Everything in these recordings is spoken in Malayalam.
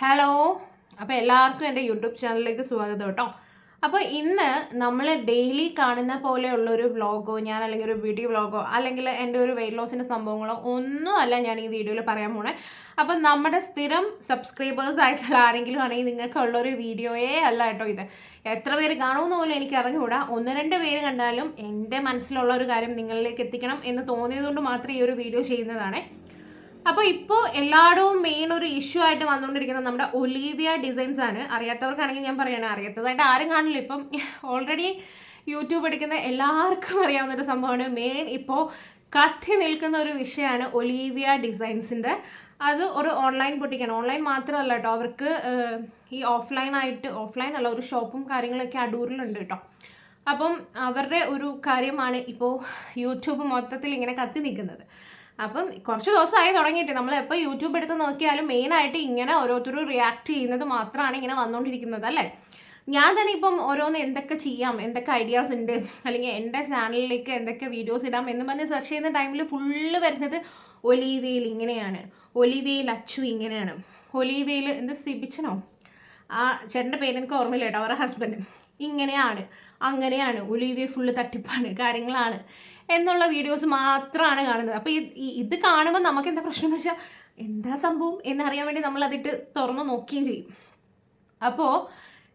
ഹലോ അപ്പോൾ എല്ലാവർക്കും എന്റെ യൂട്യൂബ് ചാനലിലേക്ക് സ്വാഗതം കേട്ടോ. അപ്പോൾ ഇന്ന് നമ്മൾ ഡെയിലി കാണുന്ന പോലെയുള്ള ഒരു വ്ളോഗോ ഞാൻ അല്ലെങ്കിൽ ഒരു ബ്യൂട്ടി വ്ളോഗോ അല്ലെങ്കിൽ എന്റെ ഒരു വെയിറ്റ് ലോസിന്റെ സംഭവങ്ങളോ ഒന്നുമല്ല ഞാൻ ഈ വീഡിയോയിൽ പറയാൻ പോണേ. അപ്പം നമ്മുടെ സ്ഥിരം സബ്സ്ക്രൈബേഴ്സ് ആയിട്ടുള്ള ആരെങ്കിലും ആണെങ്കിൽ നിങ്ങൾക്ക് ഉള്ളൊരു വീഡിയോയേ അല്ല കേട്ടോ ഇത്. എത്ര പേര് കാണുമെന്ന് പോലും എനിക്ക് അറിഞ്ഞുകൂടാ. ഒന്ന് രണ്ട് പേര് കണ്ടാലും എന്റെ മനസ്സിലുള്ള ഒരു കാര്യം നിങ്ങളിലേക്ക് എത്തിക്കണം എന്ന് തോന്നിയതുകൊണ്ട് മാത്രമേ ഈ ഒരു വീഡിയോ ചെയ്യുന്നതാണ്. അപ്പോൾ ഇപ്പോ എല്ലായിടവും മെയിൻ ഒരു ഇഷ്യൂ ആയിട്ട് വന്നുകൊണ്ടിരിക്കുന്നത് നമ്മുടെ ഒലീവിയ ഡിസൈൻസ് ആണ്. അറിയാത്തവർക്കാണെങ്കിൽ ഞാൻ പറയണേ അറിയാത്തതായിട്ട് ആരും കാണില്ല. ഇപ്പം ഓൾറെഡി യൂട്യൂബ് എടുക്കുന്ന എല്ലാവർക്കും അറിയാവുന്ന ഒരു സംഭവമാണ്. മെയിൻ ഇപ്പോൾ കത്തി നിൽക്കുന്ന ഒരു വിഷയമാണ് ഒലീവിയ ഡിസൈൻസിന്റെ അത് ഒരു ഓൺലൈൻ പൊട്ടിക്കാണ്. ഓൺലൈൻ മാത്രമല്ല കേട്ടോ അവർക്ക് ഈ ഓഫ്ലൈൻ ആയിട്ട് ഓഫ്ലൈൻ അല്ല ഒരു ഷോപ്പും കാര്യങ്ങളൊക്കെ അടൂരിലുണ്ട് കേട്ടോ. അപ്പം അവരുടെ ഒരു കാര്യമാണ് ഇപ്പോൾ യൂട്യൂബ് മൊത്തത്തിൽ ഇങ്ങനെ കത്തി നിൽക്കുന്നത്. അപ്പം കുറച്ച് ദിവസമായി തുടങ്ങിയിട്ട്. നമ്മൾ എപ്പോൾ യൂട്യൂബ് എടുത്ത് നോക്കിയാലും മെയിനായിട്ട് ഇങ്ങനെ ഓരോരുത്തരും റിയാക്ട് ചെയ്യുന്നത് മാത്രമാണ് ഇങ്ങനെ വന്നുകൊണ്ടിരിക്കുന്നത് അല്ലേ? ഞാൻ തന്നെ ഇപ്പം ഓരോന്ന് എന്തൊക്കെ ചെയ്യാം എന്തൊക്കെ ഐഡിയാസ് ഉണ്ട് അല്ലെങ്കിൽ എന്റെ ചാനലിലേക്ക് എന്തൊക്കെ വീഡിയോസ് ഇടാം എന്ന് പറഞ്ഞ് സെർച്ച് ചെയ്യുന്ന ടൈമിൽ ഫുള്ള് വരുന്നത് ഒലീവയിൽ ഇങ്ങനെയാണ്. ഒലീവയിൽ അച്ചു ഇങ്ങനെയാണ്. ഒലീവയിൽ എന്ത് സിബിച്ചനോ? ആ ചേട്ടന്റെ പേര് എനിക്ക് ഓർമ്മയില്ല കേട്ടോ അവരുടെ ഹസ്ബൻഡ് ഇങ്ങനെയാണ് അങ്ങനെയാണ്. ഒലീവയെ ഫുള്ള് തട്ടിപ്പാണ് കാര്യങ്ങളാണ്. എന്നുള്ള വീഡിയോസ് മാത്രമാണ് കാണുന്നത്. അപ്പോൾ ഇത് കാണുമ്പോൾ നമുക്ക് എന്താ പ്രശ്നം എന്ന് വെച്ചാൽ എന്താ സംഭവം എന്നറിയാൻ വേണ്ടി നമ്മൾ അതിട്ട് തുറന്ന് നോക്കുകയും ചെയ്യും. അപ്പോൾ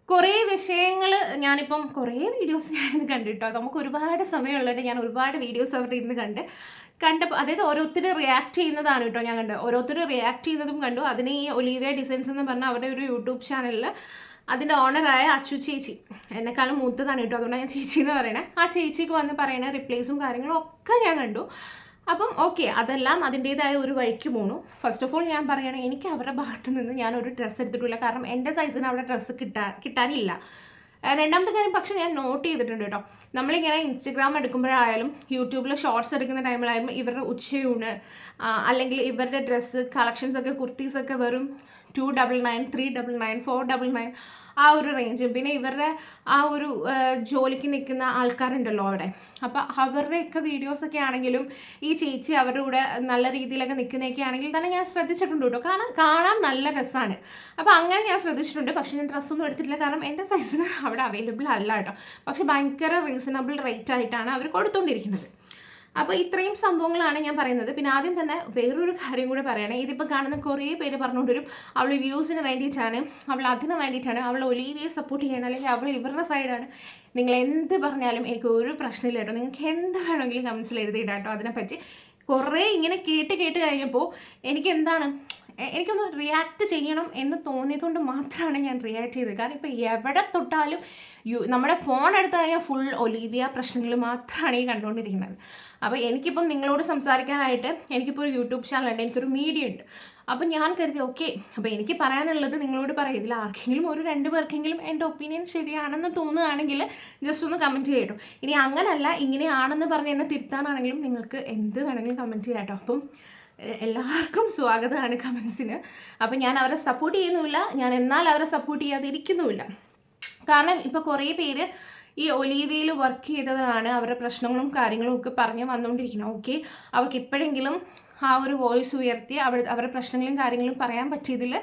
കുറേ വിഷയങ്ങൾ ഞാനിപ്പം കുറേ വീഡിയോസ് ഞാനിന്ന് കണ്ടിട്ടോ. നമുക്ക് ഒരുപാട് സമയമുള്ളതുകൊണ്ട് ഞാൻ ഒരുപാട് വീഡിയോസ് അവരുടെ ഇന്ന് കണ്ട് കണ്ടപ്പോൾ അതായത് ഓരോരുത്തർ റിയാക്ട് ചെയ്യുന്നതാണ് കേട്ടോ ഞാൻ കണ്ടത്. ഓരോരുത്തർ റിയാക്ട് ചെയ്യുന്നതും കണ്ടു. അതിനെ ഈ ഒലീവിയ ഡിസൈൻസ് എന്ന് പറഞ്ഞാൽ അവരുടെ ഒരു യൂട്യൂബ് ചാനലിൽ അതിന്റെ ഓണറായ അച്ചു ചേച്ചി. എന്നെക്കാളും മൂത്തതാണ് കേട്ടോ. അതുകൊണ്ടാണ് ഞാൻ ചേച്ചി എന്ന് പറയണേ. ആ ചേച്ചിക്ക് വന്ന് പറയണ റിപ്ലേസും കാര്യങ്ങളും ഒക്കെ ഞാൻ കണ്ടു. അപ്പം ഓക്കെ അതെല്ലാം അതിന്റേതായ ഒരു വഴിക്ക് പോണു. ഫസ്റ്റ് ഓഫ് ഓൾ ഞാൻ പറയുകയാണെങ്കിൽ എനിക്ക് അവരുടെ ഭാഗത്ത് നിന്ന് ഞാൻ ഒരു ഡ്രസ്സ് എടുത്തിട്ടില്ല. കാരണം എന്റെ സൈസിന് അവിടെ ഡ്രസ്സ് കിട്ടാ കിട്ടാനില്ല. രണ്ടാമത്തെ കാര്യം പക്ഷെ ഞാൻ നോട്ട് ചെയ്തിട്ടുണ്ട് കേട്ടോ. നമ്മളിങ്ങനെ ഇൻസ്റ്റഗ്രാം എടുക്കുമ്പോഴായാലും യൂട്യൂബിൽ ഷോർട്സ് എടുക്കുന്ന ടൈമിലായാലും ഇവരുടെ ഉച്ചയൂണ് അല്ലെങ്കിൽ ഇവരുടെ ഡ്രസ്സ് കളക്ഷൻസ് ഒക്കെ കുർത്തീസ് ഒക്കെ വെറും two double nine three double nine four double nine ആ ഒരു റേഞ്ച് പിന്നെ ഇവരുടെ ആ ഒരു ജോലിക്ക് നിൽക്കുന്ന ആൾക്കാരുണ്ടല്ലോ അവിടെ. അപ്പോൾ അവരുടെയൊക്കെ വീഡിയോസൊക്കെ ആണെങ്കിലും ഈ ചേച്ചി അവരുടെ കൂടെ നല്ല രീതിയിലൊക്കെ നിൽക്കുന്നതൊക്കെ ആണെങ്കിൽ തന്നെ ഞാൻ ശ്രദ്ധിച്ചിട്ടുണ്ട് കേട്ടോ. കാരണം കാണാൻ നല്ല രസമാണ് അപ്പോൾ അങ്ങനെ ഞാൻ ശ്രദ്ധിച്ചിട്ടുണ്ട്. പക്ഷേ ഞാൻ ഡ്രസ്സൊന്നും എടുത്തിട്ടില്ല. കാരണം എന്റെ സൈസിന് അവിടെ അവൈലബിൾ അല്ല കേട്ടോ. പക്ഷെ ഭയങ്കര റീസണബിൾ റേറ്റ് ആയിട്ടാണ് അവർ കൊടുത്തുകൊണ്ടിരിക്കുന്നത് അപ്പോൾ ഇത്രയും സംഭവങ്ങളാണ് ഞാൻ പറയുന്നത്. പിന്നെ ആദ്യം തന്നെ വേറൊരു കാര്യം കൂടെ പറയണേ. ഇതിപ്പോൾ കാണുന്ന കുറേ പേര് പറഞ്ഞുകൊണ്ട് വരും അവൾ വ്യൂസിന് വേണ്ടിയിട്ടാണ് അവൾ അതിന് വേണ്ടിയിട്ടാണ് അവൾ ഒലീവിയെ സപ്പോർട്ട് ചെയ്യണം അല്ലെങ്കിൽ അവൾ ഇവരുടെ സൈഡാണ് നിങ്ങൾ എന്ത് പറഞ്ഞാലും എനിക്ക് ഒരു പ്രശ്നമില്ല കേട്ടോ. നിങ്ങൾക്ക് എന്ത് വേണമെങ്കിലും കമൻസിൽ എഴുതിയിടാം കേട്ടോ. അതിനെപ്പറ്റി കുറേ ഇങ്ങനെ കേട്ട് കേട്ട് കഴിഞ്ഞപ്പോൾ എനിക്ക് എന്താണ് എനിക്കൊന്ന് റിയാക്ട് ചെയ്യണം എന്ന് തോന്നിയതുകൊണ്ട് മാത്രമാണ് ഞാൻ റിയാക്ട് ചെയ്തത്. കാരണം ഇപ്പോൾ എവിടെ തൊട്ടാലും യു നമ്മുടെ ഫോൺ എടുത്തു കഴിഞ്ഞാൽ ഫുൾ ഒലീവിയ പ്രശ്നങ്ങൾ മാത്രമാണ് ഈ കണ്ടുകൊണ്ടിരിക്കുന്നത്. അപ്പോൾ എനിക്കിപ്പം നിങ്ങളോട് സംസാരിക്കാനായിട്ട് എനിക്കിപ്പോൾ ഒരു യൂട്യൂബ് ചാനലുണ്ട് എനിക്കൊരു മീഡിയ ഉണ്ട്. അപ്പം ഞാൻ കരുതി ഓക്കെ അപ്പോൾ എനിക്ക് പറയാനുള്ളത് നിങ്ങളോട് പറയാം. ഇതിൽ ആർക്കെങ്കിലും ഒരു രണ്ട് പേർക്കെങ്കിലും എന്റെ ഒപ്പീനിയൻ ശരിയാണെന്ന് തോന്നുകയാണെങ്കിൽ ജസ്റ്റ് ഒന്ന് കമന്റ് ചെയ്യട്ടോ. ഇനി അങ്ങനല്ല ഇങ്ങനെയാണെന്ന് പറഞ്ഞ് എന്നെ തിരുത്താനാണെങ്കിലും നിങ്ങൾക്ക് എന്ത് വേണമെങ്കിലും കമന്റ് ചെയ്യാട്ടോ അപ്പം എല്ലാവർക്കും സ്വാഗതമാണ് കമൻസിന്. അപ്പം ഞാൻ അവരെ സപ്പോർട്ട് ചെയ്യുന്നുമില്ല. ഞാൻ എന്നാൽ അവരെ സപ്പോർട്ട് ചെയ്യാതിരിക്കുന്നുമില്ല. കാരണം ഇപ്പോൾ കുറേ പേര് ഈ ഒലീവയിൽ വർക്ക് ചെയ്തവരാണ്. അവരുടെ പ്രശ്നങ്ങളും കാര്യങ്ങളും ഒക്കെ പറഞ്ഞ് വന്നുകൊണ്ടിരിക്കുന്നത്. ഓക്കെ അവർക്ക് ഇപ്പോഴെങ്കിലും ആ ഒരു വോയിസ് ഉയർത്തി അവർ അവരുടെ പ്രശ്നങ്ങളും കാര്യങ്ങളും പറയാൻ പറ്റിയതിൽ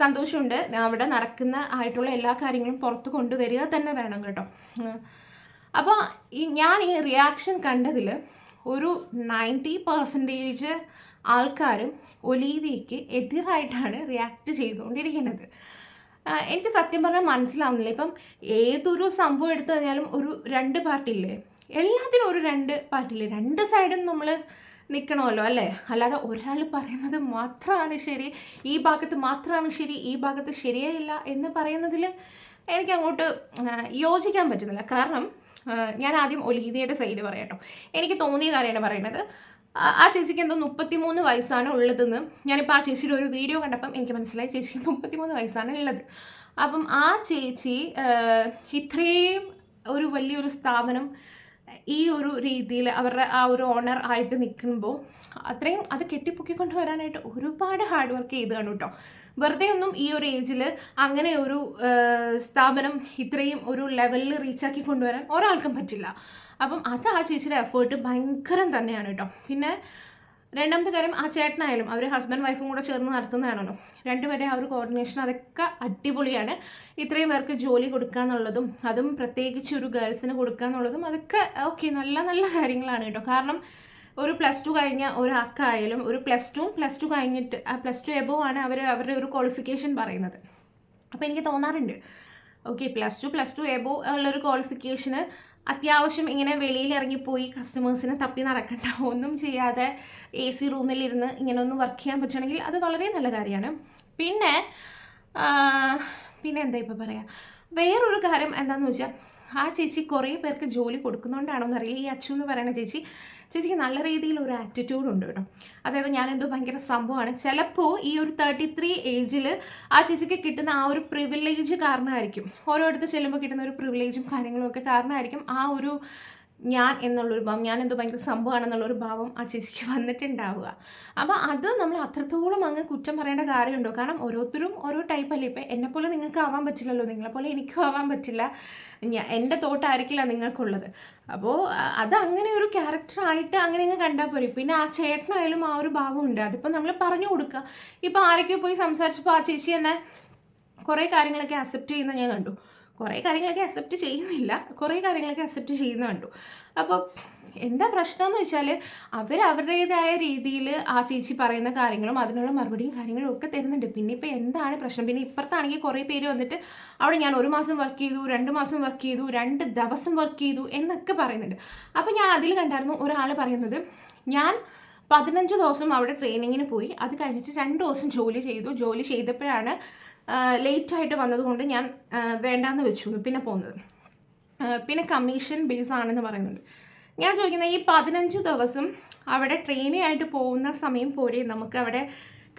സന്തോഷമുണ്ട്. അവിടെ നടക്കുന്ന ആയിട്ടുള്ള എല്ലാ കാര്യങ്ങളും പുറത്ത് കൊണ്ടുവരിക തന്നെ വേണം കേട്ടോ. അപ്പോൾ ഞാൻ ഈ റിയാക്ഷൻ കണ്ടതിൽ ഒരു നയന്റി പെർസെന്റേജ് ആൾക്കാരും ഒലീവിയയ്ക്ക് എതിരായിട്ടാണ് റിയാക്ട് ചെയ്തുകൊണ്ടിരിക്കുന്നത്. എനിക്ക് സത്യം പറഞ്ഞാൽ മനസ്സിലാവുന്നില്ല. ഇപ്പം ഏതൊരു സംഭവം എടുത്തു കഴിഞ്ഞാലും ഒരു രണ്ട് പാർട്ടിയില്ലേ എല്ലാത്തിനും ഒരു രണ്ട് പാർട്ടിയില്ലേ രണ്ട് സൈഡും നമ്മൾ നിൽക്കണമല്ലോ അല്ലേ? അല്ലാതെ ഒരാൾ പറയുന്നത് മാത്രമാണ് ശരി ഈ ഭാഗത്ത് മാത്രമാണ് ശരി ഈ ഭാഗത്ത് ശരിയായില്ല എന്ന് പറയുന്നതിൽ എനിക്ക് അങ്ങോട്ട് യോജിക്കാൻ പറ്റുന്നില്ല. കാരണം ഞാൻ ആദ്യം ഒലീവിയയുടെ സൈഡ് പറയാട്ടോ. എനിക്ക് തോന്നിയ കാര്യമാണ് പറയുന്നത്. ആ- ചേച്ചിക്ക് എന്തോ മുപ്പത്തിമൂന്ന് വയസ്സാണ് ഉള്ളതെന്ന് ഞാനിപ്പോൾ ആ ചേച്ചിയുടെ ഒരു വീഡിയോ കണ്ടപ്പം എനിക്ക് മനസ്സിലായി ചേച്ചിക്ക് മുപ്പത്തിമൂന്ന് വയസ്സാണ് ഉള്ളത്. അപ്പം ആ ചേച്ചി ഇത്രയും ഒരു വലിയൊരു സ്ഥാപനം ഈ ഒരു രീതിയിൽ അവരുടെ ആ ഒരു ഓണർ ആയിട്ട് നിൽക്കുമ്പോൾ അത്രയും അത് കെട്ടിപ്പൊക്കിക്കൊണ്ട് വരാനായിട്ട് ഒരുപാട് ഹാർഡ് വർക്ക് ചെയ്തതാണ് കേട്ടോ. വെറുതെ ഒന്നും ഈ ഒരു ഏജിൽ അങ്ങനെ ഒരു സ്ഥാപനം ഇത്രയും ഒരു ലെവലിൽ റീച്ചാക്കി കൊണ്ടുവരാൻ ഒരാൾക്കും പറ്റില്ല. അപ്പം അത് ആ ചേച്ചിയുടെ എഫേർട്ട് ഭയങ്കരം തന്നെയാണ് കേട്ടോ പിന്നെ രണ്ടാമത്തെ കാര്യം ആ ചേട്ടനായാലും അവർ ഹസ്ബൻഡ് വൈഫും കൂടെ ചേർന്ന് നടത്തുന്നതാണല്ലോ. രണ്ടുപേരുടെ ആ ഒരു കോർഡിനേഷൻ അതൊക്കെ അടിപൊളിയാണ്. ഇത്രയും പേർക്ക് ജോലി കൊടുക്കുക എന്നുള്ളതും അതും പ്രത്യേകിച്ച് ഒരു ഗേൾസിന് കൊടുക്കുക എന്നുള്ളതും അതൊക്കെ ഓക്കെ നല്ല നല്ല കാര്യങ്ങളാണ് കേട്ടോ കാരണം ഒരു പ്ലസ് ടു കഴിഞ്ഞ ഒരാൾക്കായാലും ഒരു പ്ലസ് ടു പ്ലസ് ടു കഴിഞ്ഞിട്ട് ആ പ്ലസ് ടു എബോ ആണ് അവർ അവരുടെ ഒരു ക്വാളിഫിക്കേഷൻ പറയുന്നത്. അപ്പോൾ എനിക്ക് തോന്നാറുണ്ട്. Okay plus two plus two above ഉള്ളൊരു ക്വാളിഫിക്കേഷന് അത്യാവശ്യം ഇങ്ങനെ വെളിയിൽ ഇറങ്ങിപ്പോയി കസ്റ്റമേഴ്സിനെ തപ്പി നടക്കണ്ട. ഒന്നും ചെയ്യാതെ എ സി റൂമിലിരുന്ന് ഇങ്ങനെ ഒന്ന് വർക്ക് ചെയ്യാൻ പറ്റുകയാണെങ്കിൽ അത് വളരെ നല്ല കാര്യമാണ്. പിന്നെ പിന്നെ എന്താ ഇപ്പോൾ പറയുക വേറൊരു കാര്യം എന്താണെന്ന് വെച്ചാൽ ആ ചേച്ചി കുറേ പേർക്ക് ജോലി കൊടുക്കുന്നുകൊണ്ടാണോ എന്നറിയില്ല ഈ അച്ചു എന്ന് പറയുന്ന ചേച്ചി ചേച്ചിക്ക് നല്ല രീതിയിൽ ഒരു ആറ്റിറ്റ്യൂഡ് ഉണ്ട് കേട്ടോ. അതായത് ഞാനെന്തോ ഭയങ്കര സംഭവമാണ്. ചിലപ്പോൾ ഈ ഒരു തേർട്ടി ത്രീ ഏജിൽ ആ ചേച്ചിക്ക് കിട്ടുന്ന ആ ഒരു പ്രിവിലേജ് കാരണമായിരിക്കും. ഓരോരുത്തർ ചെല്ലുമ്പോൾ കിട്ടുന്ന ഒരു പ്രിവിലേജും കാര്യങ്ങളും ഒക്കെ കാരണമായിരിക്കും ആ ഒരു ഞാൻ എന്നുള്ളൊരു ഭാവം ഞാൻ എന്തോ ഭയങ്കര സംഭവമാണെന്നുള്ളൊരു ഭാവം ആ ചേച്ചിക്ക് വന്നിട്ടുണ്ടാവുക. അപ്പോൾ അത് നമ്മൾ അത്രത്തോളം അങ്ങ് കുറ്റം പറയേണ്ട കാര്യമുണ്ടോ? കാരണം ഓരോരുത്തരും ഓരോ ടൈപ്പ് അല്ലേ? ഇപ്പം എന്നെപ്പോലെ നിങ്ങൾക്ക് ആവാൻ പറ്റില്ലല്ലോ. നിങ്ങളെപ്പോലെ എനിക്കും ആവാൻ പറ്റില്ല. എന്റെ തോട്ടായിരിക്കില്ല നിങ്ങൾക്കുള്ളത്. അപ്പോൾ അത് അങ്ങനെ ഒരു ക്യാരക്ടറായിട്ട് അങ്ങനെ അങ്ങ് കണ്ടാൽ പോരും. പിന്നെ ആ ചേട്ടനായാലും ആ ഒരു ഭാവം ഉണ്ട്. അതിപ്പോൾ നമ്മൾ പറഞ്ഞു കൊടുക്കുക. ഇപ്പോൾ ആരൊക്കെയോ പോയി സംസാരിച്ചപ്പോൾ ആ ചേച്ചി തന്നെ കുറേ കാര്യങ്ങളൊക്കെ അക്സെപ്റ്റ് ചെയ്യുന്ന ഞാൻ കണ്ടു. കുറേ കാര്യങ്ങളൊക്കെ അക്സെപ്റ്റ് ചെയ്യുന്നില്ല. കുറേ കാര്യങ്ങളൊക്കെ അക്സെപ്റ്റ് ചെയ്യുന്ന കണ്ടു. അപ്പോൾ എന്താ പ്രശ്നം എന്ന് വെച്ചാൽ അവർ അവരുടേതായ രീതിയിൽ ആ ചേച്ചി പറയുന്ന കാര്യങ്ങളും അതിനുള്ള മറുപടിയും കാര്യങ്ങളും ഒക്കെ തരുന്നുണ്ട്. പിന്നെ ഇപ്പോൾ എന്താണ് പ്രശ്നം? പിന്നെ ഇപ്പുറത്താണെങ്കിൽ കുറേ പേര് വന്നിട്ട് അവിടെ ഞാൻ ഒരു മാസം വർക്ക് ചെയ്തു രണ്ട് മാസം വർക്ക് ചെയ്തു രണ്ട് ദിവസം വർക്ക് ചെയ്തു എന്നൊക്കെ പറയുന്നുണ്ട്. അപ്പോൾ ഞാൻ അതിൽ കണ്ടായിരുന്നു ഒരാൾ പറയുന്നത് ഞാൻ പതിനഞ്ച് ദിവസം അവിടെ ട്രെയിനിങ്ങിന് പോയി. അത് കഴിഞ്ഞിട്ട് രണ്ട് ദിവസം ജോലി ചെയ്തു. ജോലി ചെയ്തപ്പോഴാണ് ലേറ്റ് ആയിട്ട് വന്നതുകൊണ്ട് ഞാൻ വേണ്ടാന്ന് വെച്ചു പിന്നെ പോകുന്നത്. പിന്നെ കമ്മീഷൻ ബേസ് ആണെന്ന് പറയുന്നുണ്ട്. ഞാൻ ചോദിക്കുന്നത് ഈ പതിനഞ്ച് ദിവസം അവിടെ ട്രെയിനി ആയിട്ട് പോകുന്ന സമയം പോരെ? നമുക്ക് അവിടെ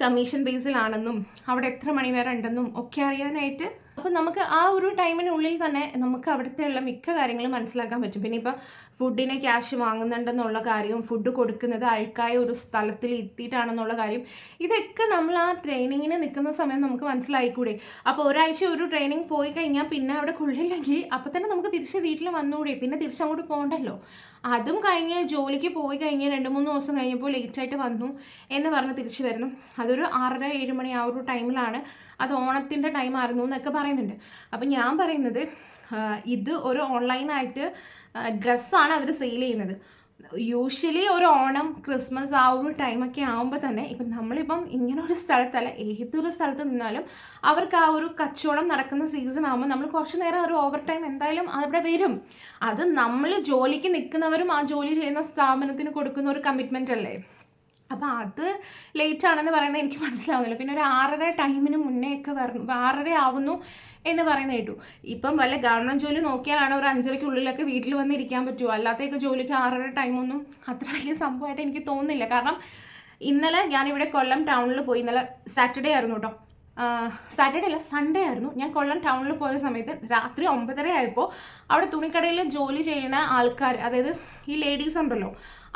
കമ്മീഷൻ ബേസിലാണെന്നും അവിടെ എത്ര മണി വരെ ഉണ്ടെന്നും ഒക്കെ അറിയാനായിട്ട് അപ്പോൾ നമുക്ക് ആ ഒരു ടൈമിനുള്ളിൽ തന്നെ നമുക്ക് അവിടുത്തെ ഉള്ള മിക്ക കാര്യങ്ങളും മനസ്സിലാക്കാൻ പറ്റും. പിന്നെ ഇപ്പോൾ ഫുഡിനെ ക്യാഷ് വാങ്ങുന്നുണ്ടെന്നുള്ള കാര്യവും ഫുഡ് കൊടുക്കുന്നത് അഴുക്കായ ഒരു സ്ഥലത്തിൽ എത്തിയിട്ടാണെന്നുള്ള കാര്യം ഇതൊക്കെ നമ്മൾ ആ ട്രെയിനിങ്ങിന് നിൽക്കുന്ന സമയം നമുക്ക് മനസ്സിലായിക്കൂടെ. അപ്പോൾ ഒരാഴ്ച ഒരു ട്രെയിനിങ് പോയി കഴിഞ്ഞാൽ പിന്നെ അവിടെ കൊള്ളില്ലെങ്കിൽ അപ്പോൾ തന്നെ നമുക്ക് തിരിച്ച് വീട്ടിൽ വന്നുകൂടെ പിന്നെ തിരിച്ചങ്ങോട്ട് പോകണ്ടല്ലോ. അതും കഴിഞ്ഞ് ജോലിക്ക് പോയി കഴിഞ്ഞ് രണ്ട് മൂന്ന് ദിവസം കഴിഞ്ഞപ്പോൾ ലേറ്റായിട്ട് വന്നു എന്ന് പറഞ്ഞ് തിരിച്ചു വരുന്നു. അതൊരു ആറര ഏഴ് മണി ആ ഒരു ടൈമിലാണ്. അത് ഓണത്തിന്റെ ടൈം ആയിരുന്നു എന്നൊക്കെ പറയുന്നുണ്ട്. അപ്പം ഞാൻ പറയുന്നത് ഇത് ഒരു ഓൺലൈനായിട്ട് ഡ്രസ്സാണ് അവർ സെയിൽ ചെയ്യുന്നത്. യൂഷ്വലി ഒരു ഓണം ക്രിസ്മസ് ആ ഒരു ടൈമൊക്കെ ആകുമ്പോൾ തന്നെ ഇപ്പം നമ്മളിപ്പം ഇങ്ങനെ ഒരു സ്ഥലത്തല്ല ഏതൊരു സ്ഥലത്ത് നിന്നാലും അവർക്ക് ആ ഒരു കച്ചവടം നടക്കുന്ന സീസൺ ആകുമ്പോൾ നമ്മൾ കുറച്ച് നേരം ഒരു ഓവർ ടൈം എന്തായാലും അവിടെ വരും. അത് നമ്മൾ ജോലിക്ക് നിൽക്കുന്നവരും ആ ജോലി ചെയ്യുന്ന സ്ഥാപനത്തിന് കൊടുക്കുന്ന ഒരു കമ്മിറ്റ്മെന്റ് അല്ലേ? അപ്പോൾ അത് ലേറ്റ് ആണെന്ന് പറയുന്നത് എനിക്ക് മനസ്സിലാവുന്നില്ല. പിന്നെ ഒരു ആറര ടൈമിന് മുന്നേ ഒക്കെ വരണം ആറര ആവുന്നു എന്ന് പറയുന്നത് കേട്ടു. ഇപ്പം വല്ല ഗവൺമെന്റ് ജോലി നോക്കിയാലാണ് ഒരു അഞ്ചരയ്ക്കുള്ളിലൊക്കെ വീട്ടിൽ വന്നിരിക്കാൻ പറ്റുമോ അല്ലാത്തേക്ക് ജോലിക്ക് ആറര ടൈമൊന്നും അത്ര വലിയ സംഭവമായിട്ട് എനിക്ക് തോന്നുന്നില്ല. കാരണം ഇന്നലെ ഞാനിവിടെ കൊല്ലം ടൗണിൽ പോയി. ഇന്നലെ സാറ്റർഡേ ആയിരുന്നു കേട്ടോ സാറ്റർഡേ അല്ല സൺഡേ ആയിരുന്നു. ഞാൻ കൊല്ലം ടൗണിൽ പോയ സമയത്ത് രാത്രി ഒമ്പതര ആയപ്പോൾ അവിടെ തുണിക്കടയിൽ ജോലി ചെയ്യുന്ന ആൾക്കാർ അതായത് ഈ ലേഡീസ് ഉണ്ടല്ലോ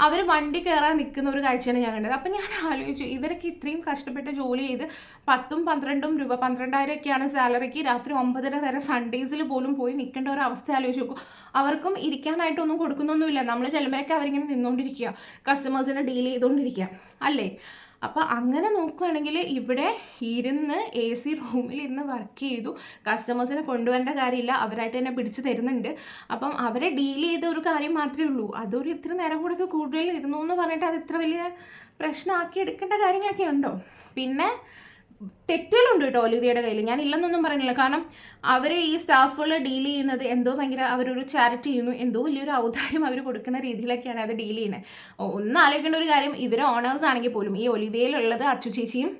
അവർ വണ്ടി കയറാൻ നിൽക്കുന്ന ഒരു കാഴ്ചയാണ് ഞാൻ കണ്ടത്. അപ്പം ഞാൻ ആലോചിച്ചു ഇവരൊക്കെ ഇത്രയും കഷ്ടപ്പെട്ട് ജോലി ചെയ്ത് പത്തും പന്ത്രണ്ടും രൂപ പന്ത്രണ്ടായിരം ഒക്കെയാണ് സാലറിക്ക് രാത്രി ഒമ്പതര വരെ സൺഡേസിൽ പോലും പോയി നിൽക്കേണ്ട ഒരു അവസ്ഥ ആലോചിച്ച് നോക്കും. അവർക്കും ഇരിക്കാനായിട്ടൊന്നും കൊടുക്കുന്നൊന്നുമില്ല. നമ്മൾ ചിലവരൊക്കെ അവരിങ്ങനെ നിന്നുകൊണ്ടിരിക്കുക കസ്റ്റമേഴ്സിനെ ഡീൽ ചെയ്തുകൊണ്ടിരിക്കുക അല്ലേ? അപ്പോൾ അങ്ങനെ നോക്കുകയാണെങ്കിൽ ഇവിടെ ഇരുന്ന് എ സി റൂമിൽ ഇരുന്ന് വർക്ക് ചെയ്തു കസ്റ്റമേഴ്സിനെ കൊണ്ടുവരേണ്ട കാര്യമില്ല. അവരായിട്ട് തന്നെ പിടിച്ചു തരുന്നുണ്ട്. അപ്പം അവരെ ഡീൽ ചെയ്ത ഒരു കാര്യം മാത്രമേ ഉള്ളൂ. അതൊരു ഇത്ര നേരം കൂടെ കൂടുതൽ ഇരുന്നു എന്ന് പറഞ്ഞിട്ട് അത് ഇത്ര വലിയ പ്രശ്നമാക്കി എടുക്കേണ്ട കാര്യങ്ങളൊക്കെ ഉണ്ടോ? പിന്നെ തെറ്റുകളുണ്ട് കേട്ടോ ഒലിവിയുടെ കയ്യിൽ. ഞാൻ ഇല്ലെന്നൊന്നും പറയുന്നില്ല. കാരണം അവർ ഈ സ്റ്റാഫുകൾ ഡീൽ ചെയ്യുന്നത് എന്തോ ഭയങ്കര അവരൊരു ചാരിറ്റി ചെയ്യുന്നു. എന്തോ വലിയൊരു ഔദാര്യം അവർ കൊടുക്കുന്ന രീതിയിലൊക്കെയാണ് അത് ഡീൽ ചെയ്യുന്നത്. ഒന്ന് ആലോചിക്കേണ്ട ഒരു കാര്യം ഇവർ ഓണേഴ്സ് ആണെങ്കിൽ പോലും ഈ ഒലിവയിലുള്ളത് അച്ചു ചേച്ചിയും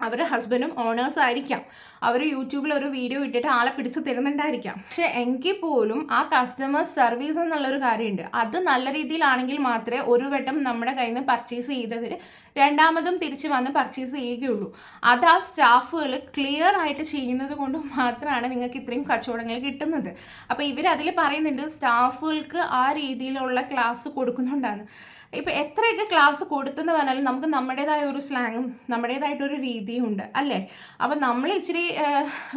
അവരുടെ ഹസ്ബൻഡും ഓണേഴ്സ് ആയിരിക്കാം. അവർ യൂട്യൂബിൽ ഒരു വീഡിയോ ഇട്ടിട്ട് ആളെ പിടിച്ച് തരുന്നുണ്ടായിരിക്കാം. പക്ഷെ എങ്കിൽ പോലും ആ കസ്റ്റമർ സർവീസ് എന്നുള്ളൊരു കാര്യമുണ്ട്. അത് നല്ല രീതിയിലാണെങ്കിൽ മാത്രമേ ഒരു വട്ടം നമ്മുടെ കയ്യിൽ നിന്ന് പർച്ചേസ് ചെയ്തവർ രണ്ടാമതും തിരിച്ച് വന്ന് പർച്ചേസ് ചെയ്യുകയുള്ളൂ. അത് ആ സ്റ്റാഫുകൾ ക്ലിയർ ആയിട്ട് ചെയ്യുന്നത് കൊണ്ട് മാത്രമാണ് നിങ്ങൾക്ക് ഇത്രയും കച്ചവടങ്ങൾ കിട്ടുന്നത്. അപ്പോൾ ഇവർ അതിൽ പറയുന്നുണ്ട് സ്റ്റാഫുകൾക്ക് ആ രീതിയിലുള്ള ക്ലാസ് കൊടുക്കുന്നുണ്ടാണ് ഇപ്പം എത്രയൊക്കെ ക്ലാസ് കൊടുത്തെന്ന് പറഞ്ഞാലും നമുക്ക് നമ്മുടേതായ ഒരു സ്ലാങ്ങും നമ്മുടേതായിട്ടൊരു രീതിയും ഉണ്ട് അല്ലേ? അപ്പം നമ്മൾ ഇച്ചിരി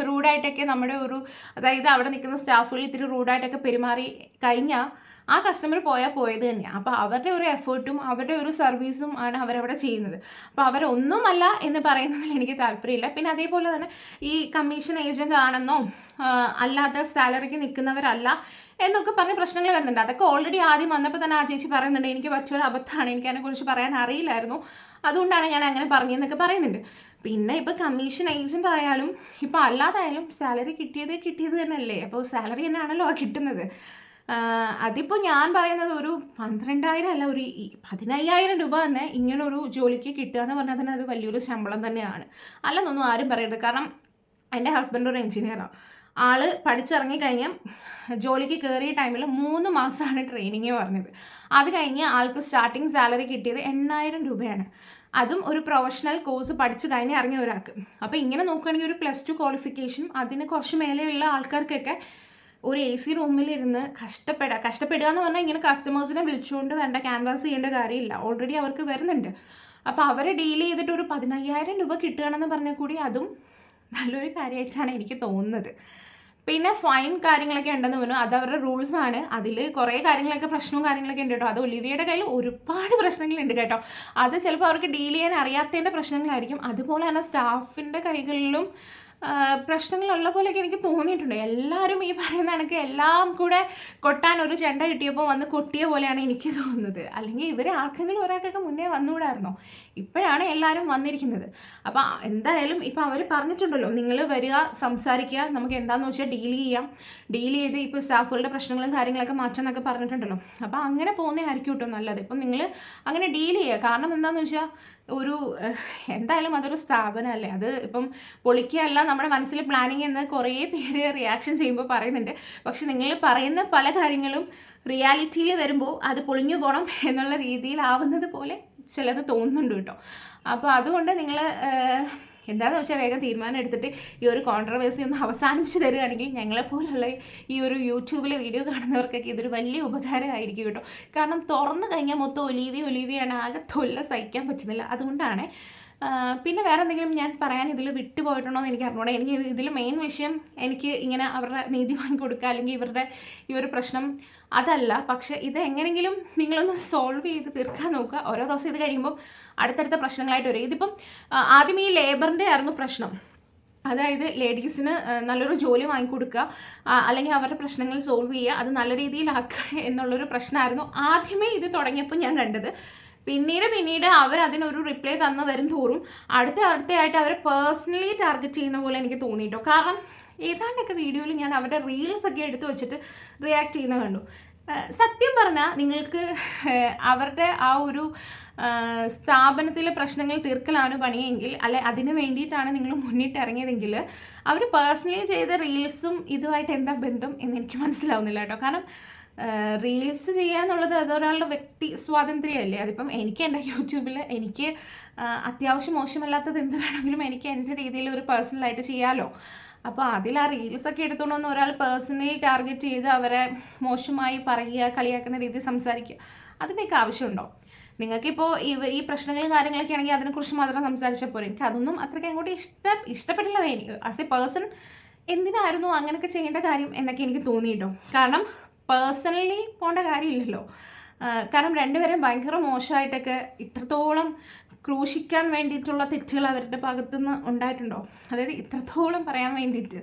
റൂഡായിട്ടൊക്കെ നമ്മുടെ ഒരു അതായത് അവിടെ നിൽക്കുന്ന സ്റ്റാഫുകൾ ഇത്തിരി റൂഡായിട്ടൊക്കെ പെരുമാറി കഴിഞ്ഞാൽ ആ കസ്റ്റമർ പോയാൽ പോയത് തന്നെയാണ് അപ്പോൾ അവരുടെ ഒരു എഫേർട്ടും അവരുടെ ഒരു സർവീസും ആണ് അവരവിടെ ചെയ്യുന്നത്. അപ്പോൾ അവരൊന്നുമല്ല എന്ന് പറയുന്നതിൽ എനിക്ക് താല്പര്യമില്ല. പിന്നെ അതേപോലെ തന്നെ ഈ കമ്മീഷൻ ഏജന്റ് ആണെന്നോ അല്ലാത്ത സാലറിക്ക് നിൽക്കുന്നവരല്ല എന്നൊക്കെ പറഞ്ഞ പ്രശ്നങ്ങൾ വരുന്നുണ്ട്. അതൊക്കെ ഓൾറെഡി ആദ്യം വന്നപ്പോൾ തന്നെ ആ ചേച്ചി പറയുന്നുണ്ട് എനിക്ക് പറ്റിയൊരു അബദ്ധമാണ് എനിക്ക് അതിനെക്കുറിച്ച് പറയാൻ അറിയില്ലായിരുന്നു. അതുകൊണ്ടാണ് ഞാൻ അങ്ങനെ പറഞ്ഞതെന്നൊക്കെ പറയുന്നുണ്ട്. പിന്നെ ഇപ്പോൾ കമ്മീഷൻ ഏജന്റ് ആയാലും ഇപ്പോൾ അല്ലാതായാലും സാലറി കിട്ടിയത് കിട്ടിയത് തന്നെയല്ലേ? അപ്പോൾ സാലറി തന്നെയാണല്ലോ കിട്ടുന്നത്. അതിപ്പോൾ ഞാൻ പറയുന്നത് ഒരു പന്ത്രണ്ടായിരം അല്ല ഒരു പതിനയ്യായിരം രൂപ തന്നെ ഇങ്ങനൊരു ജോലിക്ക് കിട്ടുക എന്ന് പറഞ്ഞാൽ തന്നെ അത് വലിയൊരു ശമ്പളം തന്നെയാണ്. അല്ലെന്നൊന്നും ആരും പറയരുത്. കാരണം എന്റെ ഹസ്ബൻഡ് ഒരു എഞ്ചിനീയറാണ് ആൾ പഠിച്ചിറങ്ങി കഴിഞ്ഞ് ജോലിക്ക് കയറിയ ടൈമിൽ മൂന്ന് മാസമാണ് ട്രെയിനിങ് പറഞ്ഞത്. അത് കഴിഞ്ഞ് ആൾക്ക് സ്റ്റാർട്ടിങ് സാലറി കിട്ടിയത് എണ്ണായിരം രൂപയാണ്. അതും ഒരു പ്രൊഫഷണൽ കോഴ്സ് പഠിച്ചു കഴിഞ്ഞ് ഇറങ്ങിയ ഒരാൾക്ക്. അപ്പോൾ ഇങ്ങനെ നോക്കുകയാണെങ്കിൽ ഒരു പ്ലസ് ടു ക്വാളിഫിക്കേഷൻ അതിന് കുറച്ച് മേലെയുള്ള ആൾക്കാർക്കൊക്കെ ഒരു എ സി റൂമിലിരുന്ന് കഷ്ടപ്പെടുക കഷ്ടപ്പെടുക എന്ന് പറഞ്ഞാൽ ഇങ്ങനെ കസ്റ്റമേഴ്സിനെ വിളിച്ചുകൊണ്ട് വേണ്ട ക്യാൻവാസ് ചെയ്യേണ്ട കാര്യമില്ല. ഓൾറെഡി അവർക്ക് വരുന്നുണ്ട്. അപ്പോൾ അവരെ ഡീൽ ചെയ്തിട്ട് ഒരു പതിനയ്യായിരം രൂപ കിട്ടുകയാണെന്ന് പറഞ്ഞാൽ കൂടി അതും നല്ലൊരു കാര്യമായിട്ടാണ് എനിക്ക് തോന്നുന്നത്. പിന്നെ ഫൈൻ കാര്യങ്ങളൊക്കെ ഉണ്ടെന്ന് പറഞ്ഞു. അത് അവരുടെ റൂൾസ് ആണ്. അതിൽ കുറേ കാര്യങ്ങളൊക്കെ പ്രശ്നവും കാര്യങ്ങളൊക്കെ ഉണ്ട് കേട്ടോ. അത് ഒലിവിയുടെ കയ്യിൽ ഒരുപാട് പ്രശ്നങ്ങളുണ്ട് കേട്ടോ. അത് ചിലപ്പോൾ അവർക്ക് ഡീൽ ചെയ്യാൻ അറിയാത്തതിന്റെ പ്രശ്നങ്ങളായിരിക്കും. അതുപോലെ തന്നെ സ്റ്റാഫിന്റെ കൈകളിലും പ്രശ്നങ്ങളുള്ള പോലെയൊക്കെ എനിക്ക് തോന്നിയിട്ടുണ്ട്. എല്ലാവരും ഈ പറയുന്ന കണക്ക് എല്ലാം കൂടെ കൊട്ടാൻ ഒരു ചെണ്ട കിട്ടിയപ്പോൾ വന്ന് കൊട്ടിയ പോലെയാണ് എനിക്ക് തോന്നുന്നത്. അല്ലെങ്കിൽ ഇവർ ആർക്കെങ്കിലും ഒരാൾക്കൊക്കെ മുന്നേ വന്നുകൂടായിരുന്നോ? ഇപ്പോഴാണ് എല്ലാവരും വന്നിരിക്കുന്നത്. അപ്പോൾ എന്തായാലും ഇപ്പോൾ അവർ പറഞ്ഞിട്ടുണ്ടല്ലോ നിങ്ങൾ വരിക സംസാരിക്കുക നമുക്ക് എന്താണെന്ന് വെച്ചാൽ ഡീൽ ചെയ്യാം. ഡീൽ ചെയ്ത് ഇപ്പോൾ സ്റ്റാഫുകളുടെ പ്രശ്നങ്ങളും കാര്യങ്ങളൊക്കെ മാറ്റാം എന്നൊക്കെ പറഞ്ഞിട്ടുണ്ടല്ലോ. അപ്പോൾ അങ്ങനെ പോകുന്നതായിരിക്കും കേട്ടോ നല്ലത്. ഇപ്പം നിങ്ങൾ അങ്ങനെ ഡീൽ ചെയ്യുക. കാരണം എന്താണെന്ന് വെച്ചാൽ ഒരു എന്തായാലും അതൊരു സ്ഥാപനമല്ലേ? അത് ഇപ്പം പൊളിക്കുകയല്ല നമ്മുടെ മനസ്സിൽ പ്ലാനിങ് എന്ന് കുറേ പേര് റിയാക്ഷൻ ചെയ്യുമ്പോൾ പറയുന്നുണ്ട്. പക്ഷെ നിങ്ങൾ പറയുന്ന പല കാര്യങ്ങളും റിയാലിറ്റിയിൽ വരുമ്പോൾ അത് പൊളിഞ്ഞു പോകണം എന്നുള്ള രീതിയിലാവുന്നത് പോലെ ചിലത് തോന്നുന്നുണ്ട് കേട്ടോ. അപ്പോൾ അതുകൊണ്ട് നിങ്ങൾ എന്താണെന്ന് വെച്ചാൽ വേഗം തീരുമാനം എടുത്തിട്ട് ഈ ഒരു കോൺട്രവേഴ്സി ഒന്ന് അവസാനിപ്പിച്ച് തരികയാണെങ്കിൽ ഞങ്ങളെപ്പോലുള്ള ഈ ഒരു യൂട്യൂബിലെ വീഡിയോ കാണുന്നവർക്കൊക്കെ ഇതൊരു വലിയ ഉപകാരമായിരിക്കും കേട്ടോ. കാരണം തുറന്നു കഴിഞ്ഞാൽ മൊത്തം ഒലീവി ഒലീവിയാണ് ആകെ തൊല്ല സഹിക്കാൻ പറ്റുന്നില്ല. അതുകൊണ്ടാണ് പിന്നെ വേറെ എന്തെങ്കിലും ഞാൻ പറയാൻ ഇതിൽ വിട്ടുപോയിട്ടുണ്ടോ എന്ന് എനിക്ക് അറിഞ്ഞൂടെ. എനിക്ക് ഇതിൽ മെയിൻ വിഷയം എനിക്ക് ഇങ്ങനെ അവരുടെ നീതി വാങ്ങിക്കൊടുക്കുക അല്ലെങ്കിൽ ഇവരുടെ ഈ ഒരു പ്രശ്നം അതല്ല. പക്ഷെ ഇത് എങ്ങനെങ്കിലും നിങ്ങളൊന്ന് സോൾവ് ചെയ്ത് തീർക്കാൻ നോക്കുക. ഓരോ ദിവസം ഇത് കഴിയുമ്പോൾ അടുത്തടുത്ത പ്രശ്നങ്ങളായിട്ട് വരും. ഇതിപ്പം ആദ്യം ഈ ലേബറിന്റെ ആയിരുന്നു പ്രശ്നം. അതായത് ലേഡീസിന് നല്ലൊരു ജോലി വാങ്ങിക്കൊടുക്കുക അല്ലെങ്കിൽ അവരുടെ പ്രശ്നങ്ങൾ സോൾവ് ചെയ്യുക അത് നല്ല രീതിയിലാക്കുക എന്നുള്ളൊരു പ്രശ്നമായിരുന്നു. ആദ്യമേ ഇത് തുടങ്ങിയപ്പോൾ ഞാൻ കണ്ടത് പിന്നീട് പിന്നീട് അവർ അതിനൊരു റിപ്ലൈ തന്നു വരും തോറും. അടുത്ത അടുത്തയായിട്ട് അവരെ പേഴ്സണലി ടാർഗറ്റ് ചെയ്യുന്ന പോലെ എനിക്ക് തോന്നിയിട്ടോ. കാരണം ഏതാണ്ടൊക്കെ വീഡിയോയിൽ ഞാൻ അവരുടെ റീൽസ് ഒക്കെ എടുത്തു വെച്ചിട്ട് റിയാക്ട് ചെയ്യുന്ന കണ്ടു. സത്യം പറഞ്ഞാൽ നിങ്ങൾക്ക് അവരുടെ ആ ഒരു സ്ഥാപനത്തിലെ പ്രശ്നങ്ങൾ തീർക്കലാണ് പണിയെങ്കിൽ അല്ലെ അതിന് വേണ്ടിയിട്ടാണ് നിങ്ങൾ മുന്നിട്ട് ഇറങ്ങിയതെങ്കിൽ അവർ പേഴ്സണലി ചെയ്ത റീൽസും ഇതുമായിട്ട് എന്താ ബന്ധം എന്ന് എനിക്ക് മനസ്സിലാവുന്നില്ല കേട്ടോ. കാരണം റീൽസ് ചെയ്യാന്നുള്ളത് അതൊരാളുടെ വ്യക്തി സ്വാതന്ത്ര്യമല്ലേ? അതിപ്പം എനിക്ക് എന്റെ യൂട്യൂബിൽ എനിക്ക് അത്യാവശ്യം മോശമല്ലാത്തത് എന്ത് വേണമെങ്കിലും എനിക്ക് എന്റെ രീതിയിൽ ഒരു പേഴ്സണലായിട്ട് ചെയ്യാമല്ലോ അപ്പോൾ അതിൽ ആ റീൽസ് ഒക്കെ എടുത്തുകൊണ്ട് ഒരാൾ പേഴ്സണലി ടാർഗറ്റ് ചെയ്ത് അവരെ മോശമായി പറയുക കളിയാക്കുന്ന രീതിയിൽ സംസാരിക്കുക. അതിന്റെയൊക്കെ ആവശ്യമുണ്ടോ? നിങ്ങൾക്കിപ്പോൾ ഈ ഈ പ്രശ്നങ്ങളും കാര്യങ്ങളൊക്കെ ആണെങ്കിൽ അതിനെക്കുറിച്ച് മാത്രം സംസാരിച്ചാൽ പോരെ. എനിക്ക് അതൊന്നും അത്രയ്ക്ക് അങ്ങോട്ട് ഇഷ്ട ഇഷ്ടപ്പെട്ടില്ല എനിക്ക്. ആസ് എ പേഴ്സൺ എന്തിനായിരുന്നു അങ്ങനെയൊക്കെ ചെയ്യേണ്ട കാര്യം എന്നൊക്കെ എനിക്ക് തോന്നിയിട്ടോ കാരണം പേഴ്സണലി പോകേണ്ട കാര്യമില്ലല്ലോ. കാരണം രണ്ടുപേരും ഭയങ്കര മോശമായിട്ടൊക്കെ ഇത്രത്തോളം ക്രൂശിക്കാൻ വേണ്ടിയിട്ടുള്ള തെറ്റുകൾ അവരുടെ ഭാഗത്തുനിന്ന് ഉണ്ടായിട്ടുണ്ടോ? അതായത് ഇത്രത്തോളം പറയാൻ വേണ്ടിയിട്ട്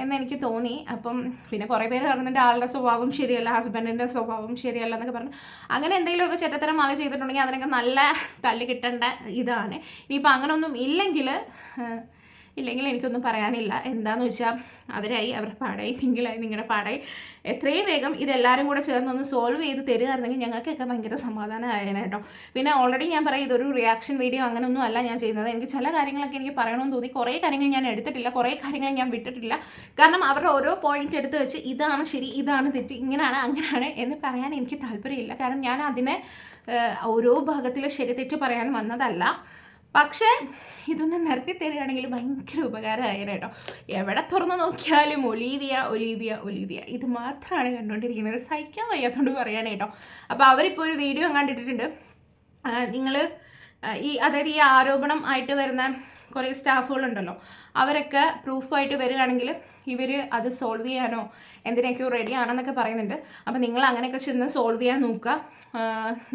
എന്ന് എനിക്ക് തോന്നി. അപ്പം പിന്നെ കുറേ പേര് പറഞ്ഞിട്ട് ആളുടെ സ്വഭാവം ശരിയല്ല ഹസ്ബൻഡിന്റെ സ്വഭാവം ശരിയല്ല എന്നൊക്കെ പറഞ്ഞു. അങ്ങനെ എന്തെങ്കിലുമൊക്കെ ചെറ്റത്തരം ആൾ ചെയ്തിട്ടുണ്ടെങ്കിൽ അതിനൊക്കെ നല്ല തല്ല് കിട്ടേണ്ട ഇതാണ്. ഇനിയിപ്പോൾ അങ്ങനെയൊന്നും ഇല്ലെങ്കിൽ ഇല്ലെങ്കിൽ എനിക്കൊന്നും പറയാനില്ല. എന്താന്ന് വെച്ചാൽ അവരായി അവരുടെ പാടായി തിങ്കളായി നിങ്ങളുടെ പാടായി. എത്രയും വേഗം ഇതെല്ലാവരും കൂടെ ചേർന്നൊന്ന് സോൾവ് ചെയ്ത് തരികയായിരുന്നെങ്കിൽ ഞങ്ങൾക്കൊക്കെ ഭയങ്കര സമാധാനമായേനെ കേട്ടോ. പിന്നെ ഓൾറെഡി ഞാൻ പറയും ഇതൊരു റിയാക്ഷൻ വീഡിയോ അങ്ങനെയൊന്നും അല്ല ഞാൻ ചെയ്യുന്നത്. എനിക്ക് ചില കാര്യങ്ങളൊക്കെ എനിക്ക് പറയണമെന്ന് തോന്നി. കുറേ കാര്യങ്ങൾ ഞാൻ എടുത്തിട്ടില്ല കുറേ കാര്യങ്ങൾ ഞാൻ വിട്ടിട്ടില്ല. കാരണം അവരുടെ ഓരോ പോയിന്റ് എടുത്ത് വെച്ച് ഇതാണ് ശരി ഇതാണ് തെറ്റ് ഇങ്ങനെയാണ് അങ്ങനെയാണ് എന്ന് പറയാൻ എനിക്ക് താല്പര്യമില്ല. കാരണം ഞാൻ അതിനെ ഓരോ ഭാഗത്തിൽ ശരി തെറ്റ് പറയാൻ വന്നതല്ല. പക്ഷേ ഇതൊന്ന് നിർത്തി തരികയാണെങ്കിൽ ഭയങ്കര ഉപകാരമായിരുന്നു കേട്ടോ. എവിടെ തുറന്നു നോക്കിയാലും ഒലീവിയ ഒലീവിയ ഒലീവിയ. ഇത് മാത്രമാണ് കണ്ടുകൊണ്ടിരിക്കുന്നത്. സഹിക്കാൻ വയ്യാത്തതുകൊണ്ട് പറയാണ് കേട്ടോ. അപ്പോൾ അവരിപ്പോൾ ഒരു വീഡിയോ കണ്ടിട്ടിട്ടുണ്ട് നിങ്ങൾ ഈ അതായത് ഈ ആരോപണം ആയിട്ട് വരുന്ന കുറേ സ്റ്റാഫുകളുണ്ടല്ലോ. അവരൊക്കെ പ്രൂഫായിട്ട് വരികയാണെങ്കിൽ ഇവർ അത് സോൾവ് ചെയ്യാനോ എന്തിനൊക്കെയോ റെഡി ആണെന്നൊക്കെ പറയുന്നുണ്ട്. അപ്പോൾ നിങ്ങൾ അങ്ങനെയൊക്കെ ചെന്ന് സോൾവ് ചെയ്യാൻ നോക്കുക.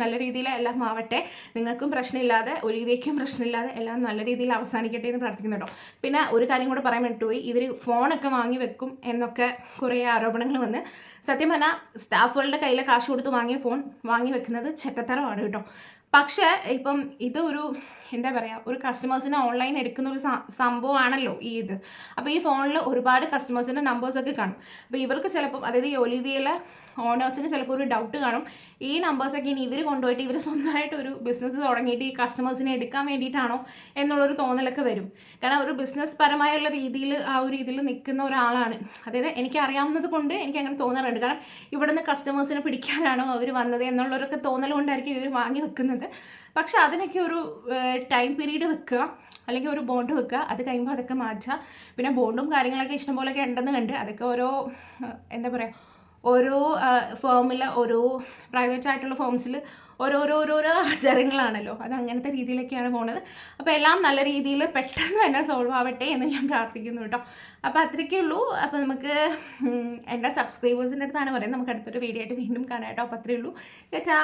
നല്ല രീതിയിൽ എല്ലാം ആവട്ടെ. നിങ്ങൾക്കും പ്രശ്നമില്ലാതെ ഒലിവിയയ്ക്കും പ്രശ്നമില്ലാതെ എല്ലാം നല്ല രീതിയിൽ അവസാനിക്കട്ടെ എന്ന് പ്രാർത്ഥിക്കുന്നുണ്ടോ പിന്നെ ഒരു കാര്യം കൂടെ പറയാൻ വിട്ടുപോയി ഇവർ ഫോണൊക്കെ വാങ്ങി വെക്കും എന്നൊക്കെ കുറേ ആരോപണങ്ങൾ വന്ന്. സത്യം പറഞ്ഞാൽ സ്റ്റാഫുകളുടെ കയ്യിൽ കാശ് കൊടുത്ത് വാങ്ങിയ ഫോൺ വാങ്ങി വെക്കുന്നത് ചെറ്റത്തരമാണ് കേട്ടോ. പക്ഷേ ഇപ്പം ഇത് ഒരു എന്താ പറയുക ഒരു കസ്റ്റമേഴ്സിനെ ഓൺലൈൻ എടുക്കുന്ന ഒരു സംഭവമാണല്ലോ ഈ ഇത്. അപ്പോൾ ഈ ഫോണിൽ ഒരുപാട് കസ്റ്റമേഴ്സിന്റെ നമ്പേഴ്സൊക്കെ കാണും. അപ്പോൾ ഇവർക്ക് ചിലപ്പം അതായത് ഈ ഒലിവിയയിലെ ഓണേഴ്സിന് ചിലപ്പോൾ ഒരു ഡൗട്ട് കാണും. ഈ നമ്പേഴ്സൊക്കെ ഇനി ഇവർ കൊണ്ടുപോയിട്ട് ഇവർ സ്വന്തമായിട്ട് ഒരു ബിസിനസ് തുടങ്ങിയിട്ട് ഈ കസ്റ്റമേഴ്സിനെ എടുക്കാൻ വേണ്ടിയിട്ടാണോ എന്നുള്ളൊരു തോന്നലൊക്കെ വരും. കാരണം ഒരു ബിസിനസ് പരമായുള്ള രീതിയിൽ ആ ഒരു ഇതിൽ നിൽക്കുന്ന ഒരാളാണ്. അതായത് എനിക്ക് അറിയാവുന്നത് കൊണ്ട് എനിക്ക് അങ്ങനെ തോന്നാറുണ്ട്. കാരണം ഇവിടുന്ന് കസ്റ്റമേഴ്സിനെ പിടിക്കാനാണോ അവർ വന്നത് എന്നുള്ളവരൊക്കെ തോന്നൽ കൊണ്ടായിരിക്കും ഇവർ വാങ്ങി വെക്കുന്നത്. പക്ഷെ അതിനൊക്കെ ഒരു ടൈം പീരീഡ് വെക്കുക അല്ലെങ്കിൽ ഒരു ബോണ്ട് വെക്കുക അത് കഴിയുമ്പോൾ അതൊക്കെ മാറ്റുക. പിന്നെ ബോണ്ടും കാര്യങ്ങളൊക്കെ ഇഷ്ടംപോലെയൊക്കെ ഉണ്ടെന്ന് കണ്ട് അതൊക്കെ ഓരോ എന്താ പറയുക ഓരോ ഫേമിൽ ഓരോ പ്രൈവറ്റ് ആയിട്ടുള്ള ഫേംസിൽ ഓരോരോ ഓരോരോ ആചാരങ്ങളാണല്ലോ. അത് അങ്ങനത്തെ രീതിയിലൊക്കെയാണ് പോണത്. അപ്പോൾ എല്ലാം നല്ല രീതിയിൽ പെട്ടെന്ന് തന്നെ സോൾവ് ആവട്ടെ എന്ന് ഞാൻ പ്രാർത്ഥിക്കുന്നു കേട്ടോ അപ്പോൾ അത്രയ്ക്കേ ഉള്ളൂ. അപ്പോൾ നമുക്ക് എല്ലാ സബ്സ്ക്രൈബേഴ്സിന്റെ അടുത്താണ് പറയുന്നത്. നമുക്ക് അടുത്തൊരു വീഡിയോ ആയിട്ട് വീണ്ടും കാണാം കേട്ടോ അപ്പോൾ അത്രയേ ഉള്ളൂ. ചേട്ടാ